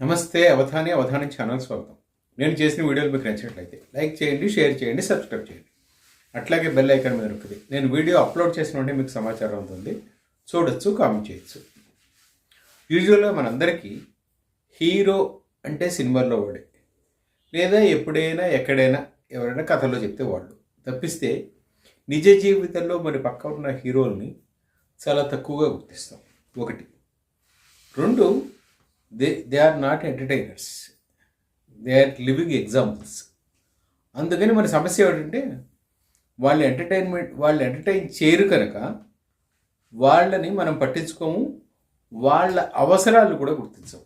నమస్తే అవధాని అవధాని ఛానల్ స్వాగతం. నేను చేసిన వీడియోలు మీకు నచ్చినట్లయితే లైక్ చేయండి షేర్ చేయండి సబ్స్క్రైబ్ చేయండి. అట్లాగే బెల్ ఐకాన్ మీద నొక్కింది నేను వీడియో అప్లోడ్ చేసిన వెంటనే మీకు సమాచారం అవుతుంది చూడొచ్చు కామెంట్ చేయొచ్చు. యూజువల్గా మనందరికీ హీరో అంటే సినిమాల్లో వాడే. లేదా ఎప్పుడైనా ఎక్కడైనా ఎవరైనా కథలో చెప్తే వాళ్ళు. తప్పిస్తే నిజ జీవితంలో మరి పక్క ఉన్న హీరోల్ని చాలా తక్కువగా గుర్తిస్తాం. ఒకటి. రెండు they they are not entertainers they are living examples అందుకని మన సమస్య ఏమిటంటే వాళ్ళు ఎంటర్టైన్మెంట్ వాళ్ళు ఎంటర్టైన్ చేయరు కనుక వాళ్ళని మనం పట్టించుకోము వాళ్ళ అవసరాలు కూడా గుర్తించము.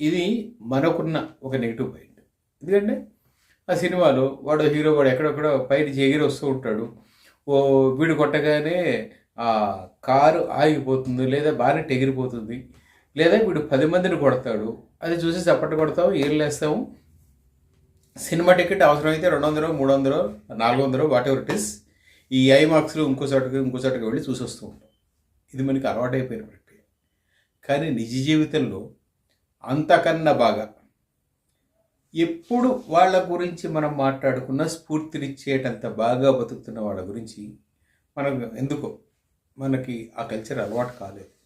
ఇది మనకున్న ఒక నెగిటివ్ పాయింట్ ఎందుకంటే ఆ సినిమాలో వాడు హీరో వాడు ఎక్కడెక్కడో పైన ఎగిరి వస్తూ ఉంటాడు. ఓ వీడు కొట్టగానే ఆ కారు ఆగిపోతుంది లేదా బాగా ఎగిరిపోతుంది లేదా వీడు పది మందిని కొడతాడు అది చూసి చప్పట్లు కొడతావు ఏర్లేస్తాము సినిమా టికెట్ అవసరమైతే రెండు వందలు మూడు వందలు నాలుగు వందలు వాట్ ఎవర్ ఇట్ ఇస్ ఈ ఐ మార్క్స్లో ఇంకో చోటకి ఇంకో చోటకి వెళ్ళి చూసి వస్తూ ఉంటాం. ఇది మనకి అలవాటైపోయిన ప్రక్రియ. కానీ నిజ జీవితంలో అంతకన్నా బాగా ఎప్పుడు వాళ్ళ గురించి మనం మాట్లాడుకున్న స్ఫూర్తినిచ్చేటంత బాగా బతుకుతున్న వాళ్ళ గురించి మనం ఎందుకో మనకి ఆ కల్చర్ అలవాటు కాలేదు.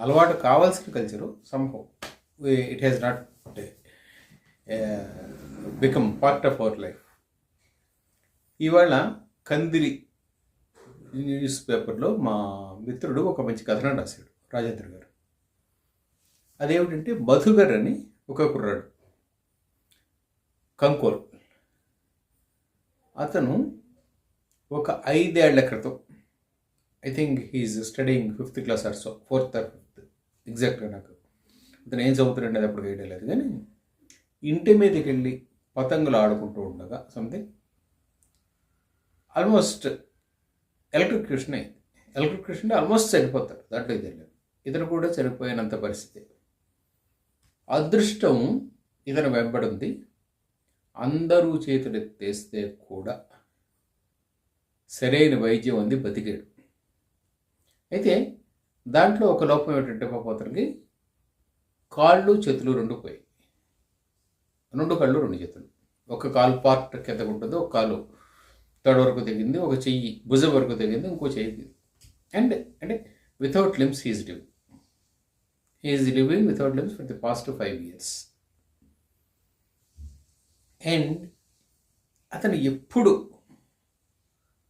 అలవాటు కావాల్సిన culture somehow it has not become part of our life ఇవాళ కందిరి న్యూస్ పేపర్లో మా మిత్రుడు ఒక మంచి కథనం రాశాడు రాజేంద్ర గారు. అదేమిటంటే మధుగర్ అని ఒక కుర్రాడు కంకోల్. అతను ఒక ఐదేళ్ళ క్రితం I think he's studying fifth class or so fourth or fifth ఎగ్జాక్ట్గా నాకు. అతను ఏం చదువుతున్నాడు అది అప్పుడు వేయడం లేదు కానీ ఇంటి మీదకి వెళ్ళి పతంగులు ఆడుకుంటూ ఉండగా సంథింగ్ ఆల్మోస్ట్ ఎలక్ట్రిక్యూషన్ అయింది ఎలక్ట్రిక్యూషన్ ఆల్మోస్ట్ చనిపోతాడు. దాంట్లో ఇది లేదు ఇతను కూడా చనిపోయినంత పరిస్థితి. అదృష్టం ఇతను వెంబడింది అందరూ చేతులు ఎత్తేస్తే కూడా సరైన వైద్యం అంది బతికాడు. అయితే దాంట్లో ఒక లోపం ఏమిటంటే పాపోతనికి కాళ్ళు చేతులు రెండు పోయాయి రెండు కళ్ళు రెండు చేతులు. ఒక కాలు పార్ట్ కింద ఉంటుంది ఒక కాలు తొడ వరకు తెగింది ఒక చెయ్యి భుజం వరకు తెగింది ఇంకో చెయ్యి అండ్ అంటే without limbs he's living he's living without limbs for the past five years and అతను ఎప్పుడు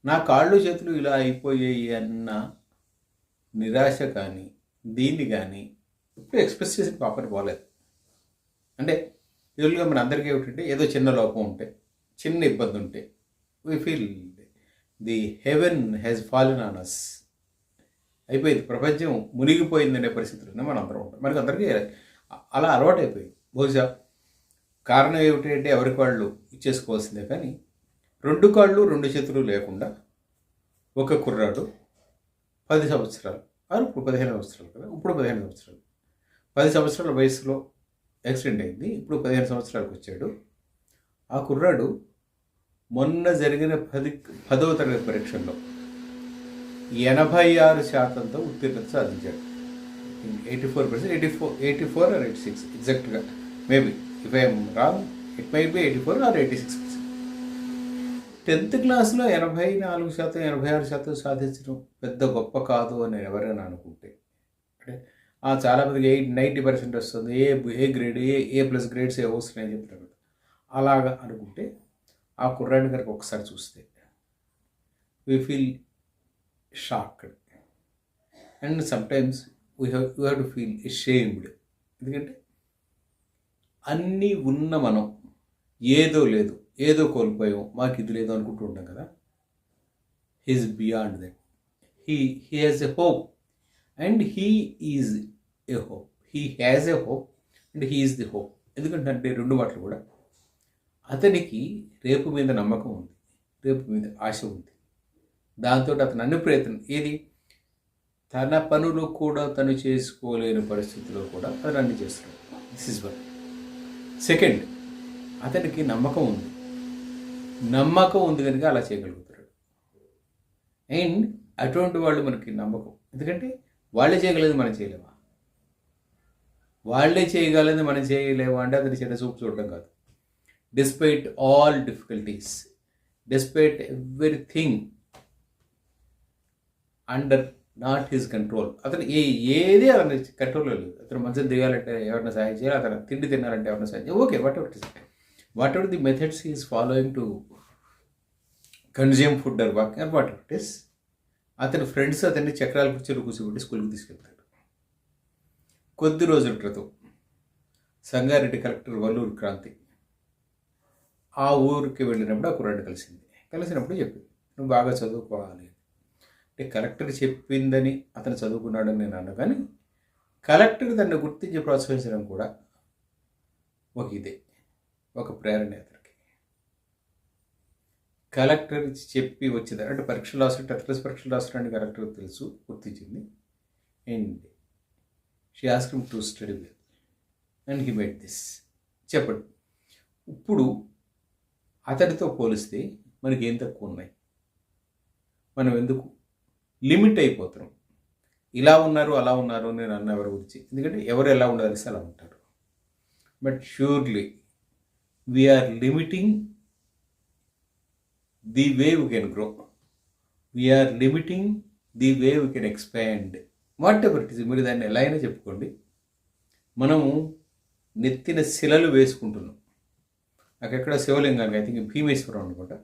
నా కాళ్ళు చేతులు ఇలా అయిపోయాయి అన్న నిరాశ కానీ దీన్ని కానీ ఇప్పుడు ఎక్స్ప్రెస్ చేసి పాపని పోలేదు. అంటే యూజువల్గా మన అందరికీ ఏమిటంటే ఏదో చిన్న లోపం ఉంటే చిన్న ఇబ్బంది ఉంటే we feel the heaven has fallen on us అయిపోయింది. ప్రపంచం మునిగిపోయిందనే పరిస్థితుల్లోనే మనం అందరం ఉంటాం. మనకి అందరికీ అలా అలవాటు అయిపోయింది బహుశా కారణం ఏమిటంటే ఎవరికి వాళ్ళు ఇచ్చేసుకోవాల్సిందే కానీ రెండు కాళ్ళు రెండు చేతులు లేకుండా ఒక కుర్రాడు పది సంవత్సరాలు. అది ఇప్పుడు పదిహేను సంవత్సరాలు కదా? ఇప్పుడు పదిహేను సంవత్సరాలు. పది సంవత్సరాల వయసులో యాక్సిడెంట్ అయింది. ఇప్పుడు పదిహేను సంవత్సరాలకు వచ్చాడు. ఆ కుర్రాడు మొన్న జరిగిన పది పదవ తరగతి పరీక్షల్లో ఎనభై ఆరు శాతంతో ఉత్తీర్ణత సాధించాడు. Eighty four percent eighty four eighty four or eighty six ఎగ్జాక్ట్గా maybe if I'm wrong it may be eighty four or eighty six tenth క్లాస్లో ఎనభై నాలుగు శాతం ఎనభై ఆరు శాతం సాధించడం పెద్ద గొప్ప కాదు అని ఎవరైనా అనుకుంటే. అంటే చాలామందికి ఎయిట్ నైంటీ పర్సెంట్ వస్తుంది A A grade A A plus grades A వస్తున్నాయని చెప్తారు అలాగా అనుకుంటే ఆ కుర్రాడి గారికి ఒకసారి చూస్తే we feel shocked and sometimes we have you have to feel shamed ఎందుకంటే అన్నీ ఉన్న మనం ఏదో లేదు. ఏదో కోల్పోయాం మాకు ఇది లేదు అనుకుంటూ ఉంటాం కదా. He's beyond that he he has a hope and he is a hope he has a hope and he is the hope ఎందుకంటే రెండు మాటలు కూడా. అతనికి రేపు మీద నమ్మకం ఉంది. రేపు మీద ఆశ ఉంది. దాంతో అతను అన్ని ప్రయత్నం ఏది? తన పనులు కూడా తను చేసుకోలేని పరిస్థితిలో కూడా అతను అన్ని చేస్తున్నాడు. దిస్ ఇస్ వన్ సెకండ్ అతనికి నమ్మకం ఉంది. నమ్మకం ఉంది కనుక అలా చేయగలుగుతారు అండ్ అటువంటి వాళ్ళు మనకి నమ్మకం. ఎందుకంటే వాళ్ళే చేయగలదు మనం చేయలేమా? వాళ్ళే చేయగలదు మనం చేయలేము? అంటే అతని చిన్న చూపు చూడడం కాదు. Despite all difficulties despite everything under not his control అతను ఏ ఏది అతని కంట్రోల్లో లేదు. అతను మంచిగా దిగాలంటే ఎవరైనా సాయం చేయాలి? అతను తిండి తినాలంటే ఎవరైనా సాయం చేయాలి? Okay whatever is what are the methods is following to consume food or walk or what it is అతని ఫ్రెండ్స్ అతన్ని చక్రాల కుర్చీలో కూర్చోబెట్టి స్కూల్కి తీసుకెళ్తాడు. కొద్ది రోజుల క్రితం సంగారెడ్డి కలెక్టర్ వల్లూరు క్రాంతి ఆ ఊరికి వెళ్ళినప్పుడు ఆ కుర్రాడు కలిసింది. కలిసినప్పుడు చెప్పింది నువ్వు బాగా చదువుకోవాలి. అంటే కలెక్టర్ చెప్పిందని అతను చదువుకున్నాడని నేను అన్నా కానీ కలెక్టర్ దాన్ని గుర్తించి ప్రోత్సహించడం కూడా ఒక ఇదే. ఒక ప్రేరణ అతనికి కలెక్టర్ చెప్పి వచ్చింది. అంటే పరీక్షలు రాసిన టెన్త్ క్లాస్ పరీక్షలు రాసిన కలెక్టర్ తెలుసు గుర్తించింది. And she ask to study with and he made this చెప్పండి. ఇప్పుడు అతడితో పోలిస్తే మనకి ఏం తక్కువ ఉన్నాయి? మనం ఎందుకు? లిమిట్ అయిపోతున్నాం. ఇలా ఉన్నారు అలా ఉన్నారు నేను అన్న ఎవరి గురించి? ఎందుకంటే ఎవరు ఎలా ఉండాలి అలా ఉంటారు. But surely we're limiting the way we can grow we're limiting the way we can expand whatever it is మీరు దాన్ని ఎలా అయినా చెప్పుకోండి. మనము నెత్తిన శిలలు వేసుకుంటున్నాం. అక్కడెక్కడ శివలింగానికి ఐ థింక్ భీమేశ్వరం అనుకుంటా.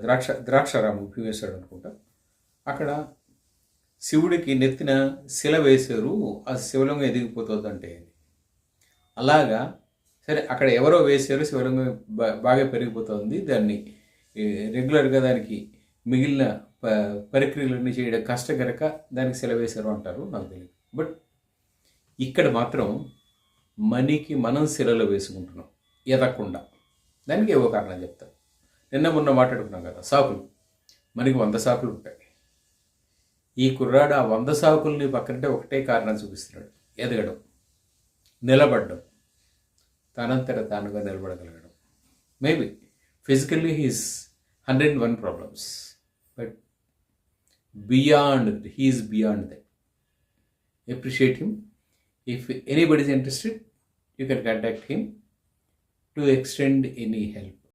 ద్రాక్ష ద్రాక్షారాము భీమేశ్వరుడు అనుకుంటా. అక్కడ శివుడికి నెత్తిన శిల వేశారు. ఆ శివలింగం ఎదిగిపోతుందంటే. అలాగా సరే అక్కడ ఎవరో వేశారు శివలింగం బాగా పెరిగిపోతుంది. దాన్ని రెగ్యులర్గా దానికి మిగిలిన ప ప్రక్రియలన్నీ చేయడం కష్టకరక దానికి సెలవేశారు అంటారు నాకు తెలియదు బట్ ఇక్కడ మాత్రం మనీకి మనం శిలలో వేసుకుంటున్నాం ఎదగకుండా. దానికి ఏవో కారణం చెప్తారు. నిన్న మొన్న మాట్లాడుకున్నాం కదా సాకులు. మనకి వంద సాకులు ఉంటాయి. ఈ కుర్రాడు ఆ వంద సాకుల్ని పక్కనంటే ఒకటే కారణం చూపిస్తున్నాడు. ఎదగడం నిలబడడం. తనంతట తానుగా నిలబడగలగడం maybe physically he's hundred one problems but beyond he is beyond that appreciate him. If anybody is interested, you can contact him to extend any help.